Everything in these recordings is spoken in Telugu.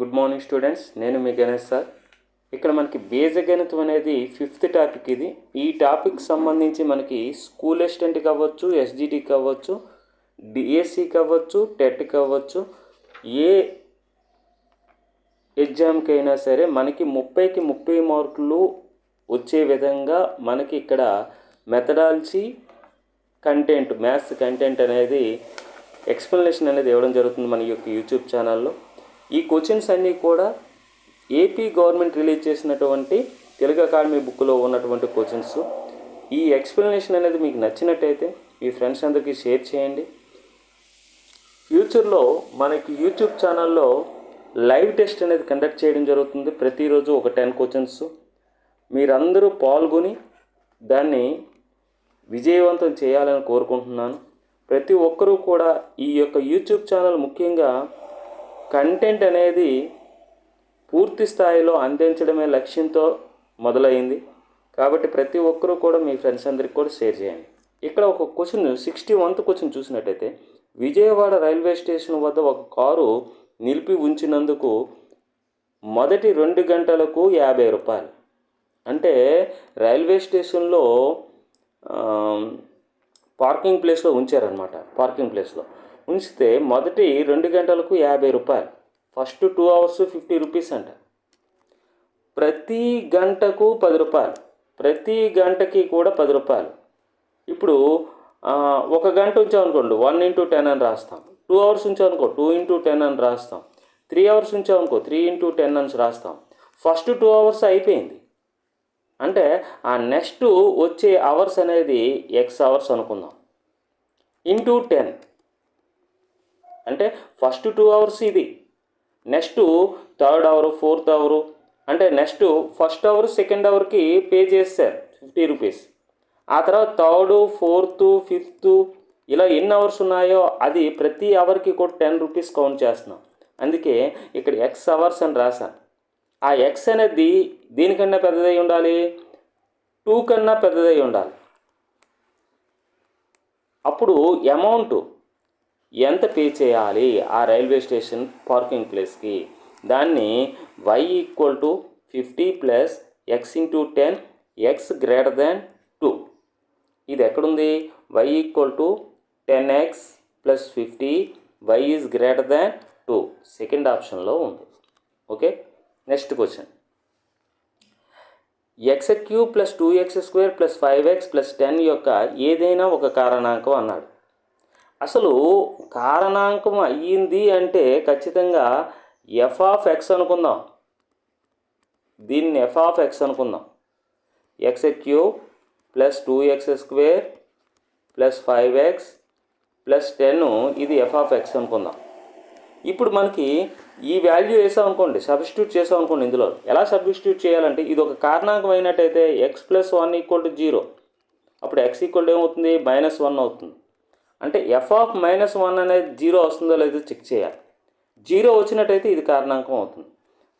గుడ్ మార్నింగ్ స్టూడెంట్స్ నేను మీ గణేష్ సార్. ఇక్కడ మనకి బీజగణితం అనేది ఫిఫ్త్ టాపిక్ ఇది. ఈ టాపిక్ సంబంధించి మనకి స్కూల్ అసిస్టెంట్ అవ్వచ్చు ఎస్జిటికి అవ్వచ్చు డిఎస్సి అవ్వచ్చు టెట్కి అవ్వచ్చు ఏ ఎగ్జామ్కి అయినా సరే మనకి ముప్పైకి ముప్పై మార్కులు వచ్చే విధంగా మనకి ఇక్కడ మెథడాలజీ కంటెంట్ మ్యాథ్స్ కంటెంట్ అనేది ఎక్స్ప్లెనేషన్ అనేది ఇవ్వడం జరుగుతుంది మన యొక్క యూట్యూబ్ ఛానల్లో. ఈ క్వశ్చన్స్ అన్నీ కూడా ఏపీ గవర్నమెంట్ రిలీజ్ చేసినటువంటి తెలుగు అకాడమీ బుక్లో ఉన్నటువంటి క్వశ్చన్స్. ఈ ఎక్స్ప్లెనేషన్ అనేది మీకు నచ్చినట్టయితే మీ ఫ్రెండ్స్ అందరికీ షేర్ చేయండి. ఫ్యూచర్లో మనకి యూట్యూబ్ ఛానల్లో లైవ్ టెస్ట్ అనేది కండక్ట్ చేయడం జరుగుతుంది. ప్రతిరోజు ఒక టెన్ క్వశ్చన్స్. మీరందరూ పాల్గొని దాన్ని విజయవంతం చేయాలని కోరుకుంటున్నాను. ప్రతి ఒక్కరూ కూడా ఈ యొక్క యూట్యూబ్ ఛానల్ ముఖ్యంగా కంటెంట్ అనేది పూర్తి స్థాయిలో అందించడమే లక్ష్యంతో మొదలైంది. కాబట్టి ప్రతి ఒక్కరూ కూడా మీ ఫ్రెండ్స్ అందరికి కూడా షేర్ చేయండి. ఇక్కడ ఒక క్వశ్చన్ సిక్స్టీ వన్త్ క్వశ్చన్ చూసినట్టయితే విజయవాడ రైల్వే స్టేషన్ వద్ద ఒక కారు నిలిపి ఉంచినందుకు మొదటి రెండు గంటలకు యాభై రూపాయలు. అంటే రైల్వే స్టేషన్లో పార్కింగ్ ప్లేస్లో ఉంచారనమాట పార్కింగ్ ప్లేస్లో. ఉంచితే మొదటి రెండు గంటలకు యాభై రూపాయలు. First two hours fifty rupees అంట. ప్రతి గంటకు పది రూపాయలు. ప్రతి గంటకి కూడా పది రూపాయలు. ఇప్పుడు ఒక గంట ఉంచామనుకోండి వన్ ఇంటూ టెన్ అని రాస్తాం. టూ అవర్స్ ఉంచామనుకో టూ ఇంటూ టెన్ అని రాస్తాం. త్రీ అవర్స్ ఉంచామనుకో త్రీ ఇంటూ టెన్ అని రాస్తాం. ఫస్ట్ టూ అవర్స్ అయిపోయింది. అంటే ఆ నెక్స్ట్ వచ్చే అవర్స్ అనేది ఎక్స్ అవర్స్ అనుకుందాం. Into ten. అంటే ఫస్ట్ టూ అవర్స్ ఇది. Next third hour fourth hour అంటే నెక్స్ట్ ఫస్ట్ అవర్ సెకండ్ అవర్కి పే చేస్తారు ఫిఫ్టీ రూపీస్ ఆ తర్వాత థర్డ్ ఫోర్త్ ఫిఫ్త్ ఇలా ఎన్ని అవర్స్ ఉన్నాయో అది ప్రతి అవర్కి కూడా టెన్ రూపీస్ కౌంట్ చేస్తున్నాం. అందుకే ఇక్కడ ఎక్స్ అవర్స్ అని రాశాను. ఆ ఎక్స్ అనేది దీనికన్నా పెద్దదై ఉండాలి? టూ కన్నా పెద్దదై ఉండాలి. అప్పుడు అమౌంట్ ఎంత పే చేయాలి ఆ రైల్వే స్టేషన్ పార్కింగ్ ప్లేస్కి? దాన్ని Y equal to fifty plus X into ten X greater than two ఇది ఎక్కడుంది? Y equal to ten X plus fifty Y is greater than two second ఆప్షన్లో ఉంది. Okay next question X cube plus two X square plus five X plus ten యొక్క ఏదైనా ఒక కారణాంకం అన్నాడు. అసలు కారణాంకం అయ్యింది అంటే ఖచ్చితంగా ఎఫ్ ఆఫ్ ఎక్స్ అనుకుందాం. దీన్ని ఎఫ్ ఆఫ్ ఎక్స్ అనుకుందాం. X cube plus two X square plus five X plus ten ఇది ఎఫ్ ఆఫ్ ఎక్స్ అనుకుందాం. ఇప్పుడు మనకి ఈ వాల్యూ వేసాం అనుకోండి సబ్స్టిట్యూట్ చేసాం అనుకోండి ఇందులో. ఎలా సబ్స్టిట్యూట్ చేయాలంటే ఇది ఒక కారణాంకం అయినట్టయితే X plus one equal to zero అప్పుడు ఎక్స్ ఈక్వల్ ఏమవుతుంది? మైనస్ వన్ అవుతుంది. అంటే ఎఫ్ ఆఫ్ మైనస్ వన్ అనేది జీరో వస్తుందో లేదో చెక్ చేయాలి. జీరో వచ్చినట్టయితే ఇది కారణాంకం అవుతుంది.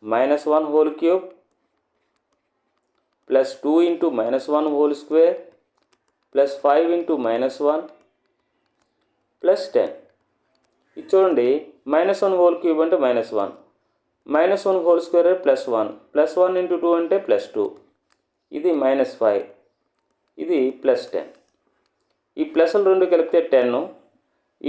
Minus one whole cube plus two into minus one whole square plus five into minus one plus ten ఇది చూడండి మైనస్ వన్ హోల్ క్యూబ్ అంటే minus one minus one whole square plus one plus one into two అంటే ప్లస్ టూ ఇది మైనస్ ఫైవ్ ఇది ప్లస్ టెన్ ఈ ప్లస్లు రెండు కలిపితే టెన్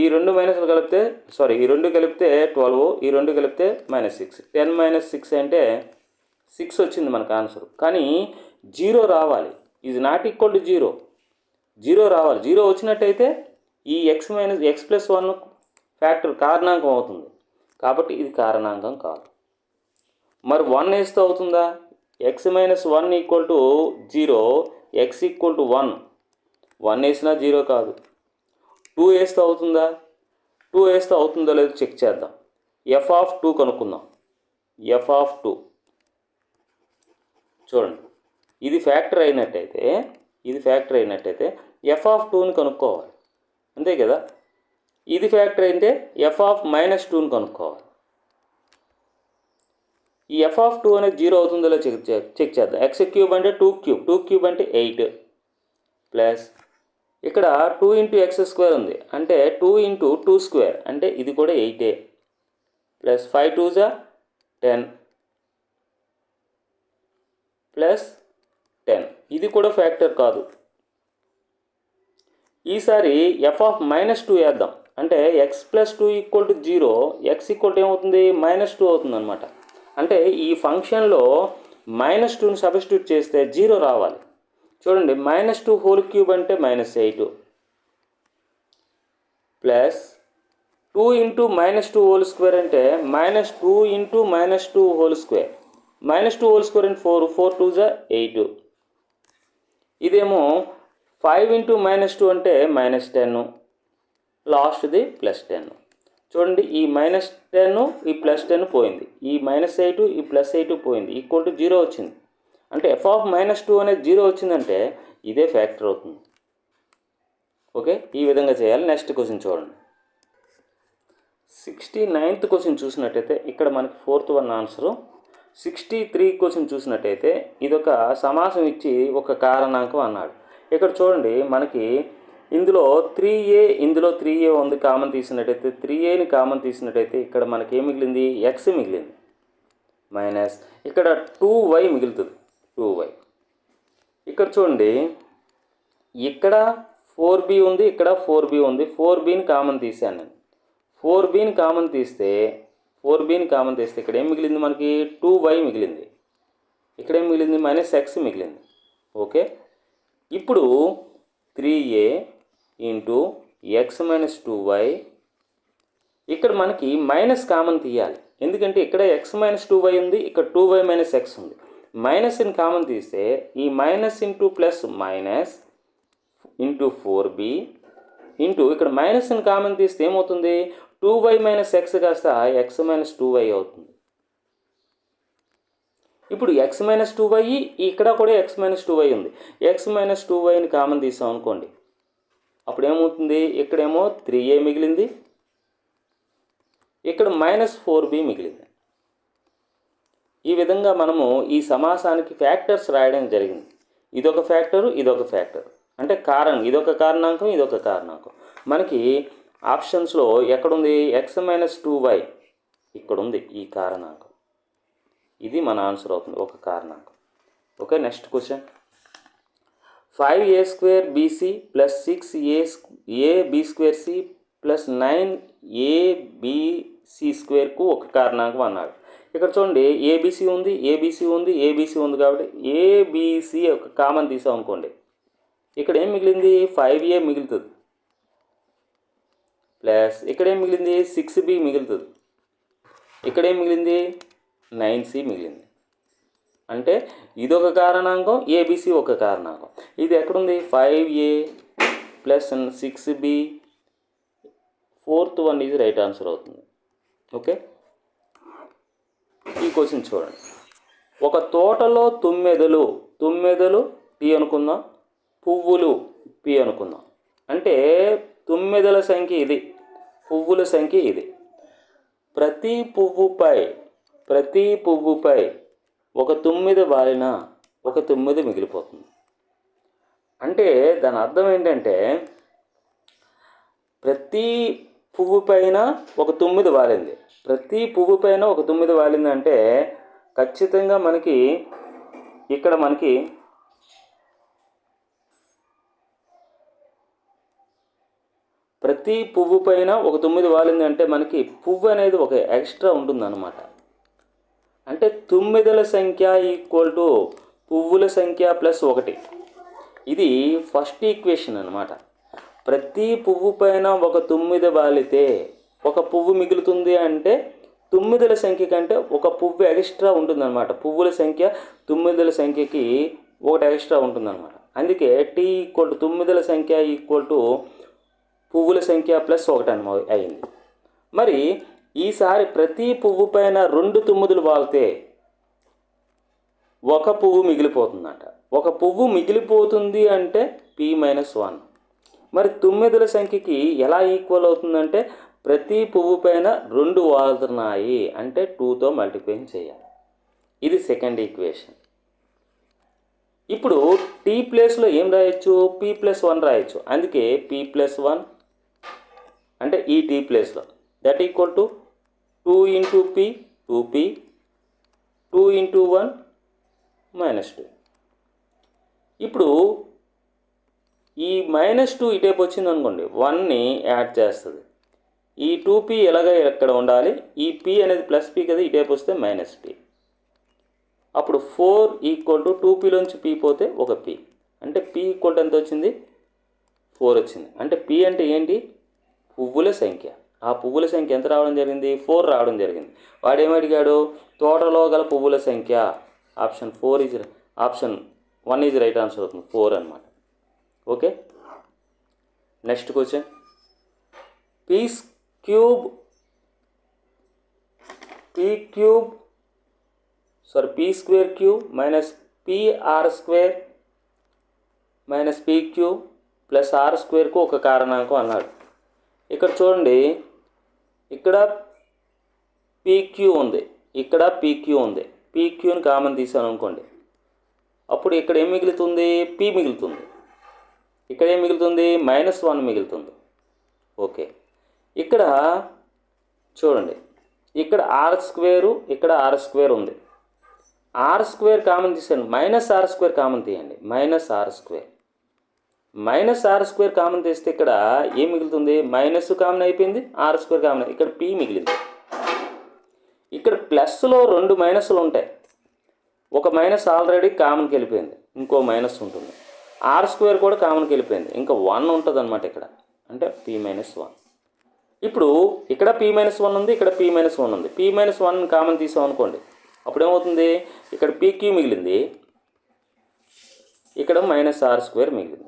ఈ రెండు మైనస్లు కలిపితే సారీ ఈ రెండు కలిపితే ట్వెల్వ్ ఈ రెండు కలిపితే minus six ten minus six అంటే సిక్స్ వచ్చింది మనకు ఆన్సర్ కానీ జీరో రావాలి. ఇది not equal to zero zero రావాలి. జీరో వచ్చినట్టయితే ఈ X minus X plus one factor కారణాంకం అవుతుంది. కాబట్టి ఇది కారణాంకం కాదు. మరి వన్ వేస్తే అవుతుందా? X minus one equal to zero X equal to one one వేసినా జీరో కాదు. టూ వేస్తే అవుతుందా? టూ వేస్తే అవుతుందో లేదో చెక్ చేద్దాం. ఎఫ్ ఆఫ్ టూ కనుక్కుందాం. ఎఫ్ ఆఫ్ టూ చూడండి. ఇది ఫ్యాక్టర్ అయినట్టయితే ఇది ఫ్యాక్టర్ అయినట్టయితే ఎఫ్ ఆఫ్ టూని కనుక్కోవాలి. అంతే కదా? ఇది ఫ్యాక్టర్ అయితే ఎఫ్ ఆఫ్ మైనస్ టూని కనుక్కోవాలి. ఈ ఎఫ్ ఆఫ్ టూ అనేది జీరో అవుతుందో చెక్ చెక్ చెక్ చేద్దాం. ఎక్స్ క్యూబ్ అంటే టూ క్యూబ్ టూ క్యూబ్ అంటే ఎయిట్ ప్లస్ ఇక్కడ టూ ఇంటూ ఎక్స్ స్క్వేర్ ఉంది. అంటే టూ ఇంటూ టూ స్క్వేర్ అంటే ఇది కూడా ఎయిటే ప్లస్ ఫైవ్ టూ జా టెన్ ప్లస్ టెన్ ఇది కూడా ఫ్యాక్టర్ కాదు. ఈసారి ఎఫ్ ఆఫ్ మైనస్ టూ వేద్దాం. అంటే X plus two equal to zero X equal to ఏమవుతుంది? మైనస్ టూ అవుతుందనమాట అంటే ఈ ఫంక్షన్లో మైనస్ టూని సబ్స్టిట్యూట్ చేస్తే జీరో రావాలి. చూడండి మైనస్ టూ హోల్ క్యూబ్ అంటే minus eight plus two into minus two whole square అంటే minus two into minus two whole square minus two whole square అంటే ఫోర్ ఫోర్ టూ జా ఎయిట్ ఇదేమో ఫైవ్ ఇంటూ మైనస్ టూ అంటే మైనస్ టెన్ లాస్ట్ది ప్లస్ టెన్ చూడండి ఈ మైనస్ టెన్ ఈ ప్లస్ టెన్ పోయింది. ఈ మైనస్ ఎయిట్ ఈ ప్లస్ ఎయిట్ పోయింది. ఈక్వల్ టు జీరో వచ్చింది. అంటే ఎఫ్ ఆఫ్ మైనస్ టూ అనేది జీరో వచ్చిందంటే ఇదే ఫ్యాక్టర్ అవుతుంది. ఓకే ఈ విధంగా చేయాలి. నెక్స్ట్ క్వశ్చన్ చూడండి. సిక్స్టీ నైన్త్ క్వశ్చన్ చూసినట్టయితే ఇక్కడ మనకి fourth one answer sixty three question చూసినట్టయితే ఇదొక సమాసం ఇచ్చి ఒక కారణాంకం అన్నాడు. ఇక్కడ చూడండి మనకి ఇందులో త్రీ ఏ ఇందులో త్రీ ఏ ఉంది కామన్ తీసినట్టయితే త్రీ ఏని కామన్ తీసినట్టయితే ఇక్కడ మనకి ఏం మిగిలింది? ఎక్స్ మిగిలింది. మైనస్ ఇక్కడ టూ వై మిగులుతుంది. టూ వై ఇక్కడ చూడండి ఇక్కడ ఫోర్ బి ఉంది ఇక్కడ ఫోర్ బి ఉంది. ఫోర్ బీని కామన్ తీసాను నేను. ఫోర్ బీని కామన్ తీస్తే ఫోర్ బీని కామన్ తీస్తే ఇక్కడ ఏం మిగిలింది మనకి? టూ వై మిగిలింది. ఇక్కడ ఏం మిగిలింది? మైనస్ ఎక్స్ మిగిలింది. ఓకే? ఇప్పుడు three A into X minus two Y ఇక్కడ మనకి మైనస్ కామన్ తీయాలి. ఎందుకంటే ఇక్కడ ఎక్స్ మైనస్ టూ వై ఉంది ఇక్కడ టూ వై మైనస్ ఎక్స్ ఉంది. మైనస్ ఇన్ కామన్ తీస్తే ఈ minus into plus minus into four B into ఇక్కడ మైనస్ ఇన్ కామన్ తీస్తే ఏమవుతుంది? టూ వై మైనస్ ఎక్స్ కాస్త ఎక్స్ మైనస్ టూ వై అవుతుంది. ఇప్పుడు ఎక్స్ మైనస్ టూ వై ఇక్కడ కూడా ఎక్స్ మైనస్ టూ వై ఉంది. ఎక్స్ మైనస్ టూ వైని కామన్ తీసాం అనుకోండి. అప్పుడు ఏమవుతుంది ఇక్కడేమో త్రీ ఏ మిగిలింది. ఇక్కడ మైనస్ ఫోర్ బి మిగిలింది. ఈ విధంగా మనము ఈ సమాసానికి ఫ్యాక్టర్స్ రాయడం జరిగింది. ఇదొక ఫ్యాక్టరు ఇదొక ఫ్యాక్టర్ అంటే కారణం ఇదొక కారణాంకం ఇదొక కారణాంకం. మనకి ఆప్షన్స్లో ఎక్కడుంది? ఎక్స్ మైనస్ టూ వై ఇక్కడ ఉంది ఈ కారణాంకం. ఇది మన ఆన్సర్ అవుతుంది ఒక కారణాంకం. Okay next question five A square BC plus six A A B square C plus nine ABC స్క్వేర్కు ఒక కారణాంకం అన్నాడు. ఇక్కడ చూడండి ఏబీసీ ఉంది ఏబీసీ ఉంది ఏబీసీ ఉంది కాబట్టి ఏబీసీ ఒక కామన్ తీసాం అనుకోండి. ఇక్కడ ఏం మిగిలింది? ఫైవ్ ఏ మిగులుతుంది. ప్లస్ ఇక్కడ ఏం మిగిలింది? సిక్స్ బి మిగులుతుంది. ఇక్కడ ఏం మిగిలింది? నైన్ సి మిగిలింది. అంటే ఇదొక కారణాంకం ఏబీసీ ఒక కారణాంకం. ఇది ఎక్కడుంది? Five A plus six B fourth one ఇది రైట్ ఆన్సర్ అవుతుంది. ఓకే ఈ క్వశ్చన్ చూడండి. ఒక తోటలో తుమ్మెదలు తుమ్మెదలు టీ అనుకుందాం పువ్వులు పి అనుకుందాం. అంటే తుమ్మెదల సంఖ్య ఇది పువ్వుల సంఖ్య ఇది. ప్రతి పువ్వుపై ప్రతి పువ్వుపై ఒక తొమ్మిది వాలిన ఒక తొమ్మిది మిగిలిపోతుంది. అంటే దాని అర్థం ఏంటంటే ప్రతి పువ్వు పైన ఒక తొమ్మిది వాలింది. ప్రతి పువ్వు పైన ఒక తొమ్మిది వాలింది అంటే ఖచ్చితంగా మనకి ఇక్కడ మనకి ప్రతి పువ్వు పైన ఒక తొమ్మిది వాలిందంటే మనకి పువ్వు అనేది ఒక ఎక్స్ట్రా ఉంటుందన్నమాట. అంటే తొమ్మిదల సంఖ్య ఈక్వల్ టు పువ్వుల సంఖ్య ప్లస్ ఒకటి. ఇది ఫస్ట్ ఈక్వేషన్ అనమాట ప్రతి పువ్వు పైన ఒక తొమ్మిది వాలితే ఒక పువ్వు మిగులుతుంది అంటే తొమ్మిదల సంఖ్య కంటే ఒక పువ్వు ఎక్స్ట్రా ఉంటుందన్నమాట. పువ్వుల సంఖ్య తొమ్మిదల సంఖ్యకి ఒకటి ఎక్స్ట్రా ఉంటుందన్నమాట. అందుకే టీ ఈక్వల్ టు తొమ్మిదల సంఖ్య ఈక్వల్ టు పువ్వుల సంఖ్య ప్లస్ ఒకటి అనమా అయింది మరి ఈసారి ప్రతి పువ్వు పైన రెండు తొమ్మిదిలు వాలితే ఒక పువ్వు మిగిలిపోతుందట. ఒక పువ్వు మిగిలిపోతుంది అంటే పి మైనస్ వన్ మరి తొమ్మిదిల సంఖ్యకి ఎలా ఈక్వల్ అవుతుందంటే ప్రతి పువ్వు పైన రెండు వాలుతున్నాయి అంటే టూతో మల్టిప్లై చేయాలి. ఇది సెకండ్ ఈక్వేషన్ ఇప్పుడు టీ ప్లేస్లో ఏం రాయొచ్చు? పీ ప్లస్ వన్ రాయొచ్చు. అందుకే పీ ప్లస్ వన్ అంటే ఈ టీ ప్లేస్లో that equal to two into P two P two into one minus two ఇప్పుడు ఈ మైనస్ టూ ఇటేపు వచ్చింది అనుకోండి వన్ని యాడ్ చేస్తుంది. ఈ టూ పీ ఎలాగ ఎక్కడ ఉండాలి? ఈ పీ అనేది ప్లస్ పీ కదా ఇటేపు వస్తే మైనస్ పీ. అప్పుడు ఫోర్ ఈక్వల్ టు టూ పీలోంచి పీ పోతే ఒక పీ. అంటే పీ ఈక్వల్ టు ఎంత వచ్చింది? ఫోర్ వచ్చింది. అంటే పీ అంటే ఏంటి? పువ్వుల సంఖ్య. ఆ పువ్వుల సంఖ్య ఎంత రావడం జరిగింది? ఫోర్ రావడం జరిగింది. వాడు ఏమడిగాడు తోటలో గల పువ్వుల సంఖ్య. Option four is option one is right answer అవుతుంది. ఫోర్ అనమాట okay? Next question. P's cube P cube sorry P square cube minus PR square minus P cube plus R స్క్వేర్కు ఒక కారణాంకం అన్నాడు. ఇక్కడ చూడండి ఇక్కడ పీక్యూ ఉంది ఇక్కడ పీక్యూ ఉంది. పీక్యూని కామన్ తీసాను అనుకోండి. అప్పుడు ఇక్కడ ఏం మిగులుతుంది? పీ మిగులుతుంది. ఇక్కడ ఏం మిగులుతుంది? మైనస్ వన్ మిగులుతుంది. ఓకే. ఇక్కడ చూడండి. ఇక్కడ ఆర్ స్క్వేరు ఇక్కడ ఆర్ స్క్వేర్ ఉంది. ఆర్ స్క్వేర్ కామన్ తీసాను మైనస్ ఆర్ స్క్వేర్ కామన్ తీయండి. Minus R square. Minus R square common తీస్తే ఇక్కడ ఏం మిగులుతుంది? మైనస్ కామన్ అయిపోయింది ఆర్ స్క్వేర్ కామన్ ఇక్కడ పీ మిగిలింది. ఇక్కడ ప్లస్లో రెండు మైనస్లు ఉంటాయి. ఒక మైనస్ ఆల్రెడీ కామన్కి వెళ్ళిపోయింది. ఇంకో మైనస్ ఉంటుంది. ఆర్ స్క్వేర్ కూడా కామన్కి వెళ్ళిపోయింది. ఇంకా వన్ ఉంటుంది అనమాట ఇక్కడ. అంటే పీ మైనస్ వన్ ఇప్పుడు ఇక్కడ పీ మైనస్ వన్ ఉంది ఇక్కడ పీ మైనస్ వన్ ఉంది. పీ మైనస్ వన్ కామన్ తీసాం అనుకోండి. అప్పుడు ఏమవుతుంది? ఇక్కడ పీక్యూ మిగిలింది. ఇక్కడ మైనస్ ఆర్ స్క్వేర్ మిగిలింది.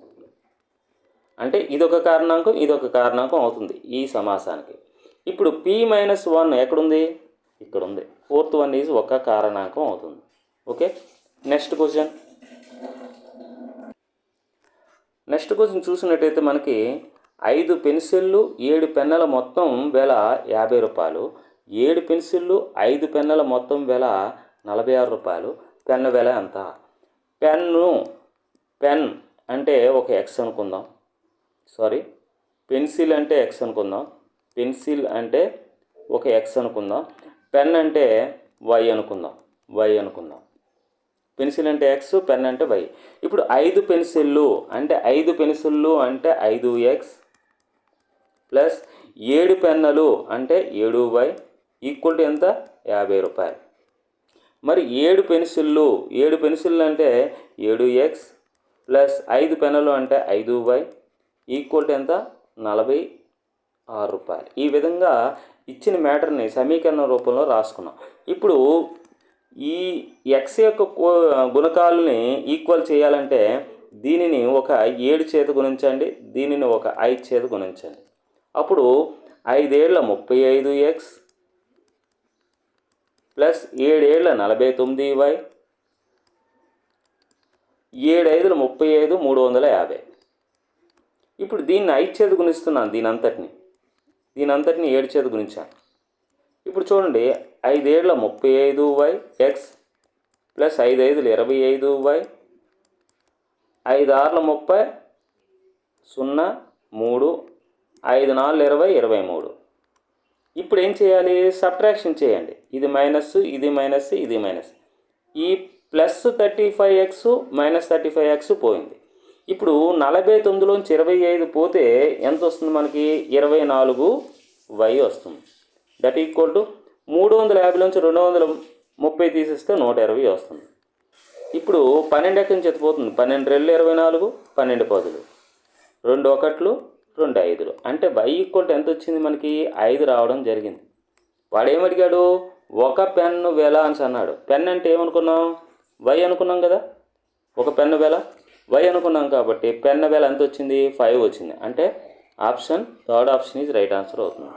అంటే ఇదొక కారణాంకం ఇదొక కారణాంకం అవుతుంది ఈ సమాసానికి. ఇప్పుడు పీ మైనస్ వన్ ఎక్కడుంది? ఇక్కడ ఉంది ఫోర్త్ వన్ ఈజ్ ఒక కారణాంకం అవుతుంది. Okay? Next question next question చూసినట్టయితే మనకి ఐదు పెన్సిళ్ళు ఏడు పెన్నుల మొత్తం వెల యాభై రూపాయలు. ఏడు పెన్సిళ్ళు ఐదు పెన్నుల మొత్తం వెల నలభై ఆరు రూపాయలు. పెన్ను వెల ఎంత? పెన్ను పెన్ అంటే ఒక ఎక్స్ అనుకుందాం. సారీ పెన్సిల్ అంటే ఎక్స్ అనుకుందాం. పెన్సిల్ అంటే ఒక ఎక్స్ అనుకుందాం. పెన్ అంటే వై అనుకుందాం. వై అనుకుందాం. పెన్సిల్ అంటే ఎక్స్ పెన్ అంటే వై ఇప్పుడు ఐదు పెన్సిళ్ళు అంటే ఐదు పెన్సిళ్ళు అంటే ఐదు ఎక్స్ ప్లస్ ఏడు పెన్నులు అంటే ఏడు వై ఈక్వల్ టు ఎంత? యాభై రూపాయలు. మరి ఏడు పెన్సిళ్ళు ఏడు పెన్సిళ్ళు అంటే ఏడు ఎక్స్ ప్లస్ ఐదు పెన్నులు అంటే ఐదు వై ఈక్వల్ టు ఎంత? నలభై ఆరు రూపాయలు. ఈ విధంగా ఇచ్చిన మ్యాటర్ని సమీకరణ రూపంలో రాసుకున్నాం. ఇప్పుడు ఈ ఎక్స్ యొక్క గుణకాలని ఈక్వల్ చేయాలంటే దీనిని ఒక ఏడు చేత గుణించండి దీనిని ఒక ఐదు చేత గుణించండి. అప్పుడు ఐదేళ్ళ ముప్పై ఐదు ఎక్స్ ప్లస్ ఏడేళ్ళ నలభై తొమ్మిది వై ఏడు ఐదుల ముప్పై ఐదు మూడు వందల యాభై. ఇప్పుడు దీన్ని ఐదు చేతి గుణిస్తున్నాను దీని అంతటిని దీని అంతటిని ఏడు చేతి గుణించాను ఇప్పుడు చూడండి ఐదేళ్ళ ముప్పై ఐదు వై ఎక్స్ ప్లస్ ఐదు ఐదులు ఇరవై ఐదు వై ఐదు ఆర్ల ముప్పై సున్నా మూడు ఐదు నాలుగు ఇరవై ఇరవై మూడు. ఇప్పుడు ఏం చేయాలి? సబ్ట్రాక్షన్ చేయండి. ఇది మైనస్ ఇది మైనస్ ఇది మైనస్ ఈ plus thirty five X minus thirty five X పోయింది. ఇప్పుడు నలభై తొమ్మిదిలోంచి ఇరవై ఐదు పోతే ఎంత వస్తుంది మనకి? ఇరవై నాలుగు వై వస్తుంది. దట్ ఈక్వల్ టు మూడు వందల యాభైలోంచి రెండు వందల ముప్పై తీసిస్తే నూట ఇరవై వస్తుంది. ఇప్పుడు పన్నెండు ఎక్కడి నుంచి ఎత్తిపోతుంది? పన్నెండు రెండు ఇరవై నాలుగు పన్నెండు పదులు. రెండు ఒకట్లు రెండు ఐదులు. అంటే బై ఈక్వల్ ఎంత వచ్చింది మనకి? ఐదు రావడం జరిగింది. వాడు ఏమడిగాడు ఒక పెన్ను వేల అని అన్నాడు. పెన్ అంటే ఏమనుకున్నాం? వై అనుకున్నాం కదా? ఒక పెన్ను వెల వై అనుకున్నాం కాబట్టి పెన్ను వెల ఎంత వచ్చింది ఫైవ్ వచ్చింది. అంటే option third option is right answer అవుతుంది.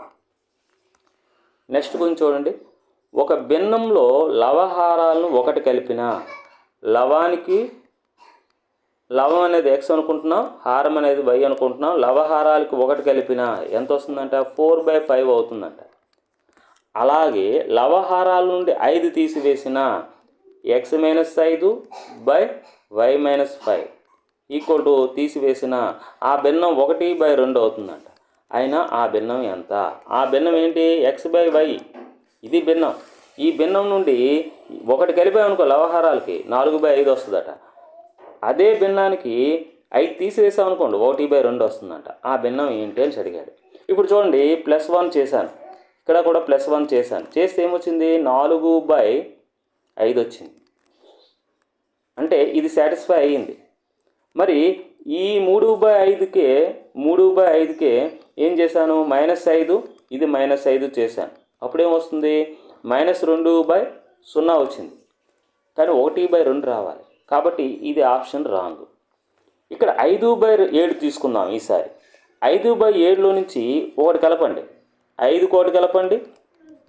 నెక్స్ట్ గురించి చూడండి. ఒక భిన్నంలో లవహారాలను ఒకటి కలిపిన లవానికి లవం అనేది ఎక్స్ అనుకుంటున్నాం హారం అనేది వై అనుకుంటున్నాం లవహారాలకి ఒకటి కలిపిన ఎంత వస్తుందంట? ఫోర్ బై ఫైవ్ అవుతుందంట. అలాగే లవహారాల నుండి ఐదు తీసివేసిన ఎక్స్ మైనస్ ఐదు by Y minus five equal to తీసివేసిన ఆ భిన్నం ఒకటి బై రెండు అవుతుందంట. అయినా ఆ భిన్నం ఎంత? ఆ భిన్నం ఏంటి? ఎక్స్ బై వై ఇది భిన్నం. ఈ భిన్నం నుండి ఒకటి కలిపామనుకో లవహారాలకి నాలుగు బై ఐదు వస్తుందట. అదే భిన్నానికి ఐదు తీసివేసామనుకోండి ఒకటి బై రెండు వస్తుందంట. ఆ భిన్నం ఏంటి అని అడిగాడు ఇప్పుడు చూడండి ప్లస్ వన్ చేశాను. ఇక్కడ కూడా ప్లస్ వన్ చేశాను. చేస్తే ఏమొచ్చింది? నాలుగు బై ఐదు వచ్చింది. అంటే ఇది సాటిస్ఫై అయ్యింది. మరి ఈ మూడు బై ఐదుకే మూడు బై ఐదుకే ఏం చేశాను? మైనస్ ఐదు ఇది మైనస్ ఐదు చేశాను. అప్పుడేమొస్తుంది మైనస్ రెండు బై సున్నా వచ్చింది. కానీ ఒకటి బై రెండు రావాలి. కాబట్టి ఇది ఆప్షన్ రాంగ్. ఇక్కడ ఐదు బై ఏడు తీసుకుందాం ఈసారి. ఐదు బై ఏడులో నుంచి ఒకటి కలపండి. ఐదు ఒకటి కలపండి.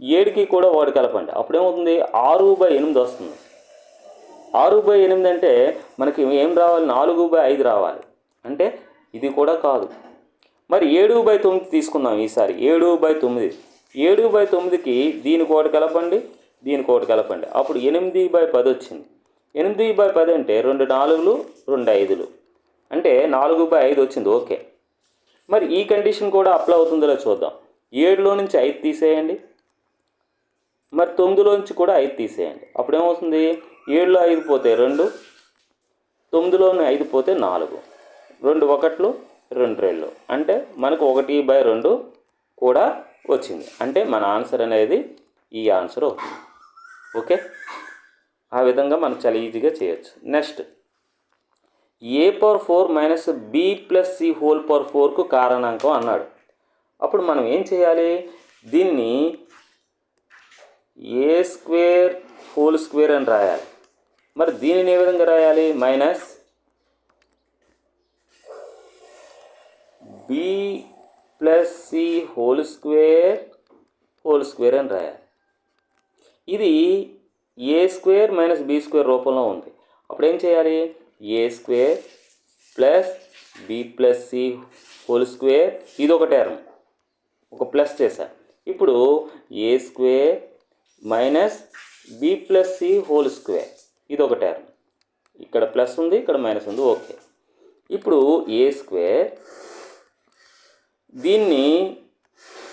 ఏడుకి కూడా ఒకటి కలపండి. అప్పుడేమవుతుంది? ఆరు బై ఎనిమిది వస్తుంది. ఆరు బై ఎనిమిది అంటే మనకి ఏం రావాలి? నాలుగు బై ఐదు రావాలి. అంటే ఇది కూడా కాదు. మరి ఏడు బై తొమ్మిది తీసుకుందాం ఈసారి. ఏడు బై తొమ్మిది. ఏడు బై తొమ్మిదికి దీనికి ఒకటి కలపండి. దీనికి ఒకటి కలపండి. అప్పుడు ఎనిమిది బై పది వచ్చింది. ఎనిమిది బై పది అంటే రెండు నాలుగులు రెండు ఐదులు. అంటే నాలుగు బై ఐదు వచ్చింది ఓకే. మరి ఈ కండిషన్ కూడా అప్లై అవుతుందో చూద్దాం. ఏడులో నుంచి ఐదు తీసేయండి. మరి తొమ్మిదిలో నుంచి కూడా ఐదు తీసేయండి. అప్పుడు ఏమవుతుంది ఏడులో ఐదు పోతే రెండు తొమ్మిదిలోని ఐదు పోతే నాలుగు. రెండు ఒకట్లు రెండు రెండు అంటే మనకు ఒకటి బై రెండు కూడా వచ్చింది. అంటే మన ఆన్సర్ అనేది ఈ ఆన్సర్ అవుతుంది. ఓకే? ఆ విధంగా మనం చాలా ఈజీగా చేయొచ్చు. Next A power four minus B plus C whole power ఫోర్కు కారణాంకం అన్నాడు. అప్పుడు మనం ఏం చేయాలి? దీన్ని ఏ స్క్వేర్ హోల్ స్క్వేర్ అని రాయాలి. మరి దీనిని ఏ విధంగా రాయాలి? Minus B plus C whole square whole square అని రాయాలి. ఇది A square minus B square రూపంలో ఉంది? అప్పుడు ఏం చేయాలి? A square plus B plus C whole square ఇది ఒక టర్మ్ ఒక ప్లస్ చేశాను ఇప్పుడు A square minus B plus C whole square ఇది ఒక టర్మ్ ఇక్కడ ప్లస్ ఉంది ఇక్కడ మైనస్ ఉంది ఓకే. ఇప్పుడు ఏ స్క్వేర్ దీన్ని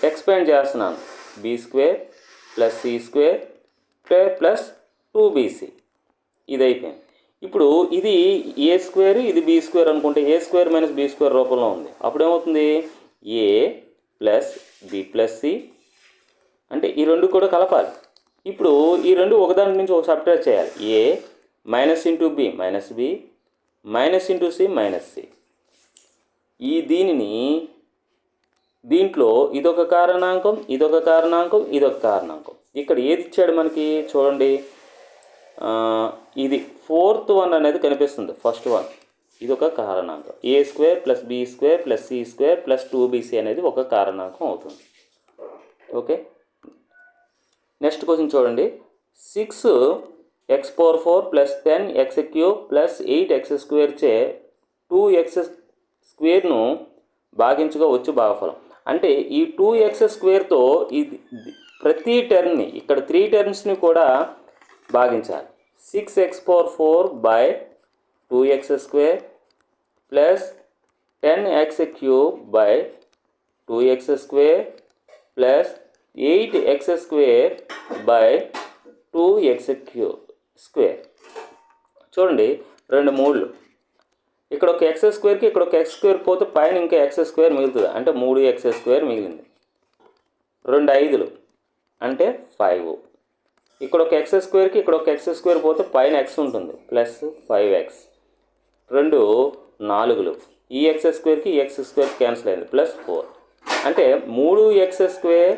ఎక్స్పాండ్ చేస్తున్నాను. B square plus C square plus two BC ఇది అయిపోయింది ఇప్పుడు ఇది ఏ స్క్వేర్ ఇది బీ స్క్వేర్ అనుకుంటే A square minus B square రూపంలో ఉంది? అప్పుడు ఏమవుతుంది A plus B plus C. అంటే ఈ రెండు కూడా కలపాలి. ఇప్పుడు ఈ రెండు ఒకదాని నుంచి ఒక సబ్ట్రాక్ట్ చేయాలి. A minus into B minus B minus into C minus C. ఈ దీనిని దీంట్లో ఇదొక కారణాంకం ఇదొక కారణాంకం ఇదొక కారణాంకం. ఇక్కడ ఏది ఇచ్చాడు మనకి? చూడండి. ఇది ఫోర్త్ వన్ అనేది కనిపిస్తుంది ఫస్ట్ వన్. ఇది ఒక కారణాంకం. A square plus B square plus C square plus two BC అనేది ఒక కారణాంకం అవుతుంది. ఓకే? నెక్స్ట్ క్వశ్చన్ చూడండి. Six X power four plus ten X cube plus eight X square చే టూ ఎక్స్ స్క్వేర్ను భాగించగా వచ్చు భాగఫలం. అంటే ఈ టూ ఎక్స్ స్క్వేర్తో ఇది ప్రతి టర్మ్ని ఇక్కడ త్రీ టర్మ్స్ని కూడా భాగించాలి. Six X power four by two X square plus ten X cube by two X square plus eight X square by two X cube square చూడండి రెండు మూడులు. ఇక్కడ ఒక ఎక్స్ స్క్వేర్కి ఇక్కడ ఒక ఎక్స్ స్క్వేర్ పోతే పైన ఇంకా ఎక్స్ స్క్వేర్ మిగులుతుంది. అంటే మూడు ఎక్స్ స్క్వేర్ మిగిలింది. రెండు ఐదులు. అంటే ఫైవ్ ఇక్కడ ఒక ఎక్స్ స్క్వేర్కి ఇక్కడ ఒక ఎక్స్ స్క్వేర్ పోతే పైన ఎక్స్ ఉంటుంది. ప్లస్ ఫైవ్ ఎక్స్ రెండు నాలుగులు. ఈ ఎక్స్ స్క్వేర్కి ఈ ఎక్స్ స్క్వేర్ క్యాన్సిల్ అయింది. ప్లస్ ఫోర్ అంటే మూడు ఎక్స్ స్క్వేర్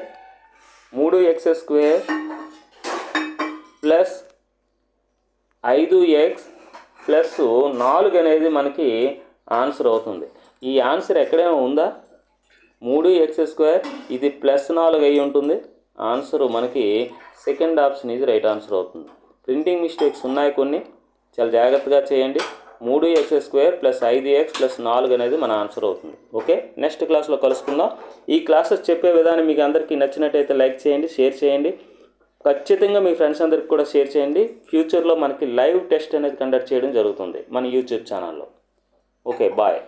మూడు ఎక్స్ స్క్వేర్ ప్లస్ ఐదు ఎక్స్ ప్లస్ నాలుగు అనేది మనకి ఆన్సర్ అవుతుంది. ఈ ఆన్సర్ ఎక్కడైనా ఉందా? మూడు ఎక్స్ స్క్వేర్ ఇది ప్లస్ నాలుగు అయి ఉంటుంది. ఆన్సర్ మనకి సెకండ్ ఆప్షన్ ఇది రైట్ ఆన్సర్ అవుతుంది. ప్రింటింగ్ మిస్టేక్స్ ఉన్నాయి కొన్ని. చాలా జాగ్రత్తగా చేయండి. మూడు ఎక్స్ స్క్వేర్ ప్లస్ ఐదు ఎక్స్ ప్లస్ నాలుగు అనేది మన ఆన్సర్ అవుతుంది. ఓకే? నెక్స్ట్ క్లాస్లో కలుసుకుందాం. ఈ క్లాసెస్ చెప్పే విధానం మీకు అందరికీ నచ్చినట్టయితే లైక్ చేయండి షేర్ చేయండి. ఖచ్చితంగా మీ ఫ్రెండ్స్ అందరికి కూడా షేర్ చేయండి. ఫ్యూచర్లో మనకి లైవ్ టెస్ట్ అనేది కండక్ట్ చేయడం జరుగుతుంది మన యూట్యూబ్ ఛానల్లో ఓకే బాయ్